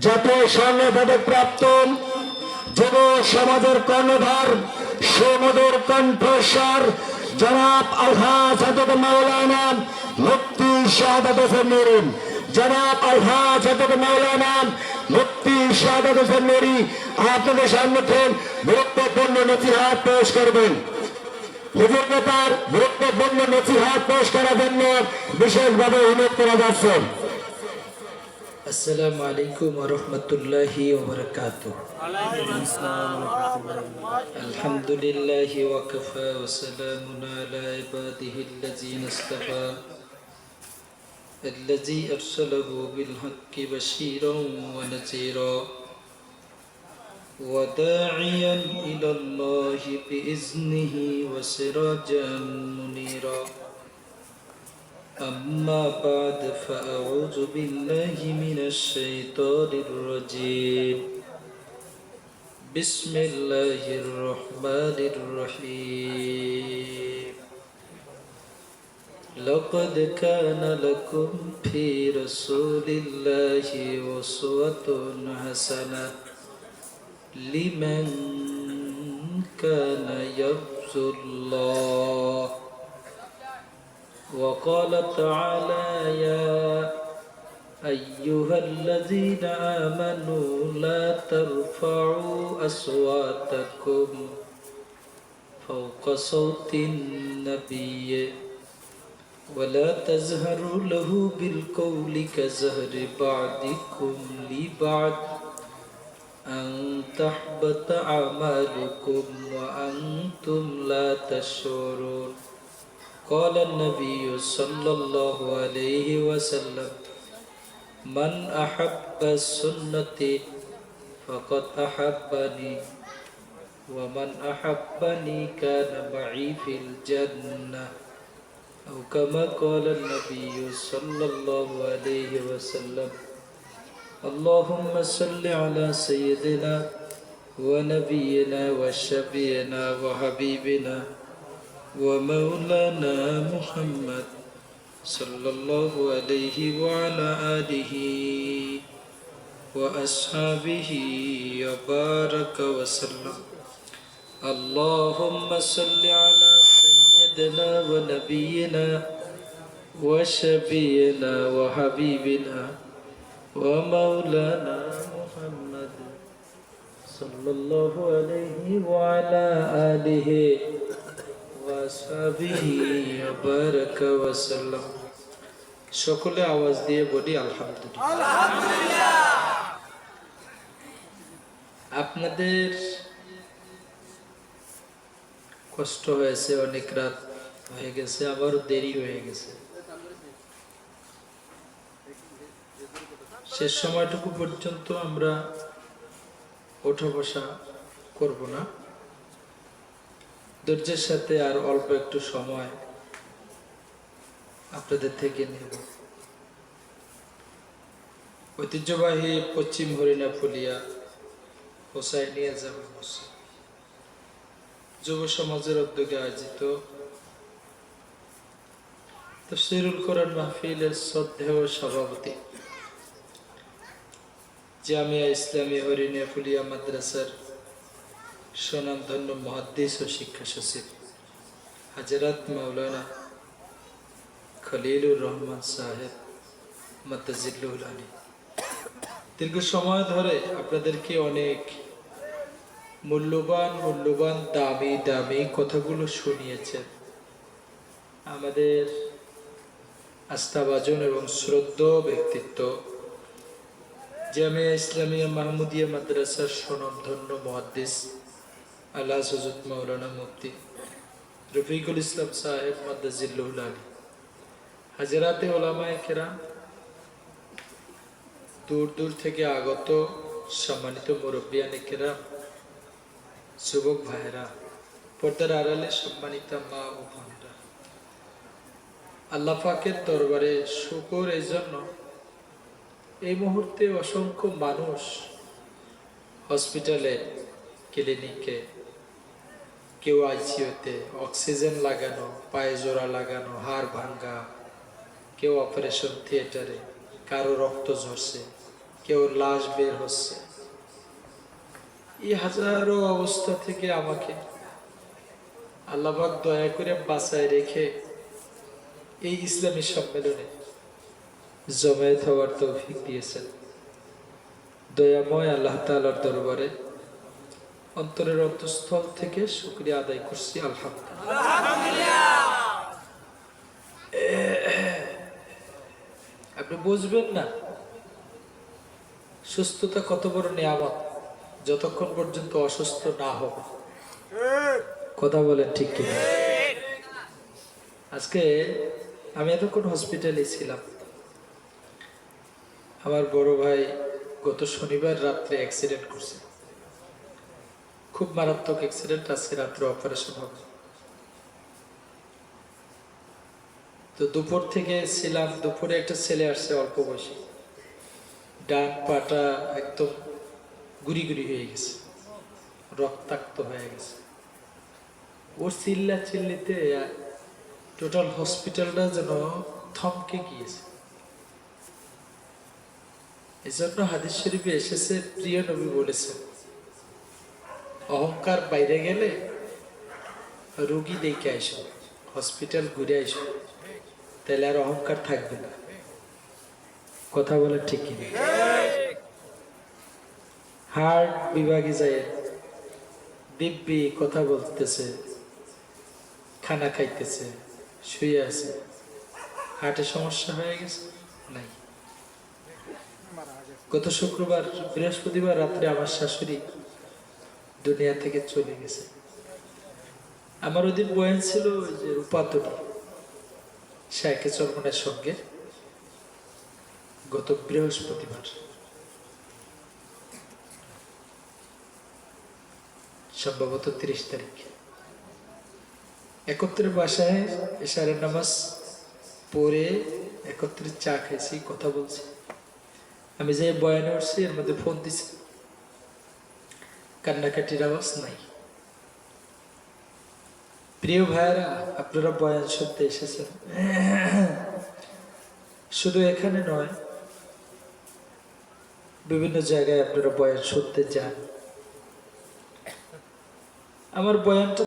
জাতীয় স্বর্ণ পদক প্রাপ্ত যুব সমাজের কর্ণধার সুমধুর কণ্ঠস্বর, জনাব আলহাজ হাজত মাওলানা মুক্তি শাহাদাত হোসেন নুরি জনাব আলহাজ হাজত মাওলানা মুক্তি শাহাদাত হোসেন নুরি আপনাদের সম্মুখে গুরুত্বপূর্ণ নথিহাত পেশ করবেন। হুজুর নেতার গুরুত্বপূর্ণ নথিহাত পেশ করার জন্য বিশেষভাবে অনুরোধ করা যাচ্ছে। السلام عليكم ورحمة الله وبركاته. الحمد لله وكفى وسلام على عباده الذين اصطفى الذي أرسله بالحق بشيرا ونذيرا وداعيا إلى الله بإذنه وسراجا منيرا. أما بعد فأعوذ بالله من الشيطان الرجيم. بسم الله الرحمن الرحيم. لقد كان لكم في رسول الله أسوة حسنة. لمن كان يرجو الله. وقال تعالى يا أيها الذين آمنوا لا ترفعوا أصواتكم فوق صوت النبي ولا تزهروا له بالقول كزهر بعضكم لبعض أن تحبط أعمالكم وأنتم لا تشعرون. قال النبي صلى الله عليه وسلم من أحب سنتي فقد أحبني ومن أحبني كان معي في الجنة. أو كما قال النبي صلى الله عليه وسلم اللهم صل على سيدنا ونبينا وشفينا وحبيبنا ومولانا محمد صلى الله عليه وعلى آله وأصحابه وبارك وسلم. اللهم صل على سيدنا ونبينا وشفينا وحبيبنا ومولانا محمد صلى الله عليه وعلى آله সকলে আওয়াজ দিয়ে বলি আলহামদুলিল্লাহ। আপনাদের কষ্ট হয়েছে, অনেক রাত হয়ে গেছে, আবারও দেরি হয়ে গেছে। শেষ সময়টুকু পর্যন্ত আমরা ওঠা বসা করব না। ধৈর্যের সাথে আর অল্প একটু সময় আপনাদের থেকে নেব। ঐতিহ্যবাহী পশ্চিম হরিণা ফুলিয়া হোসাইনিয়া জামা মসজিদ। যুব সমাজের উদ্যোগে আয়োজিত তফসিরুল কোরআন মাহফিলের শ্রদ্ধেয় সভাপতি জামিয়া ইসলামী হরিণা ফুলিয়া মাদ্রাসার স্বনামধন্য মহাদ্দেশ ও শিক্ষা সচিব হাজরাত মাওলানা খলিলুর রহমান সাহেব মাতাজিল্লুল আলী। দীর্ঘ সময় ধরে আপনাদেরকে অনেক মূল্যবান মূল্যবান দামি দামি কথাগুলো শুনিয়েছেন আমাদের আস্থাভাজন এবং শ্রদ্ধ ব্যক্তিত্ব জামিয়া ইসলামিয়া মাহমুদিয়া মাদ্রাসার স্বনামধন্য মহাদ্দেশ আল্লাহ সজুদ মৌলানা মুফতি রফিকুল ইসলাম সাহেব মাদ্দাজিল্লুল আলী হাজারাতে ওলামায় কেরাম দূর দূর থেকে আগত সম্মানিত মুরব্বিয়ানে কেরাম, যুবক ভাইরা পর্দার আড়ালে সম্মানিত মা ও বোনরা, আল্লাহ দরবারে শুকর এই জন্য এই মুহূর্তে অসংখ্য মানুষ হসপিটালে ক্লিনিকে কেউ আইসিউতে অক্সিজেন লাগানো পায়ে জোড়া লাগানো, হাড় ভাঙ্গা, কেউ অপারেশন থিয়েটারে কারও রক্ত ঝরছে কেউ লাশ বের হচ্ছে। এই হাজারো অবস্থা থেকে আমাকে আল্লাহবাক দয়া করে বাঁচায় রেখে এই ইসলামী সম্মেলনে জমায়েত হওয়ার তৌফিক দিয়েছেন। দয়াময় আল্লাহ তাআলার দরবারে অন্তরের অন্তঃস্থল থেকে শুক্রিয়া আদায় করছি, আলহামদুলিল্লাহ। আপনি বুঝবেন না, সুস্থতা কত বড় নিয়ামত, যতক্ষণ পর্যন্ত অসুস্থ না হবে। কথা বলেন ঠিক আজকে আমি এতক্ষণ হসপিটালে ছিলাম। আমার বড় ভাই গত শনিবার রাত্রে অ্যাক্সিডেন্ট করছে। খুব মারাত্মক অ্যাক্সিডেন্ট আজকে রাত্রে অপারেশন হবে। তো দুপুর থেকে ছিলাম, দুপুরে একটা ছেলে আসছে অল্প বয়সী। ডান পাটা একদম গুড়ি গুড়ি হয়ে গেছে, রক্তাক্ত হয়ে গেছে। ওর চিল্লা চিল্লিতে টোটাল হসপিটালটা যেন থমকে গিয়েছে। এই জন্য হাদিস শরীফে এসেছে, প্রিয় নবী বলেছেন অহংকার বাইরে গেলে রুগী দেখে আইসো হসপিটাল ঘুরে আইসো তাহলে আর অহংকার থাকবে না। কথা বলে ঠিকই নেই হার্ট বিভাগে যায়, দিব্যি কথা বলতেছে, খানা খাইতেছে, শুয়ে আছে। হার্টে সমস্যা হয়ে গেছে? নাই। গত শুক্রবার, বৃহস্পতিবার রাত্রে আমার শাশুড়ি দুনিয়া থেকে চলে গেছে। আমার ওদিন বয়ান ছিল যে রূপাতলি শাইকে চরমনের সঙ্গে গত বৃহস্পতিবার। সম্ভবত তিরিশ তারিখ। একত্রে বাসায় এশারের নামাজ পড়ে একত্রে চা খাইছি, কথা বলছি। আমি যে বয়ানে উঠছি, এর মধ্যে ফোন দিছি। কান্নাকাটির আওয়াজ নাই। প্রিয় ভাইয়েরা, আপনারা বয়ান শুনতে এসেছেন। শুধু এখানে নয়, বিভিন্ন জায়গায় আপনারা বয়ান শুনতে যান। আমার বয়ানটা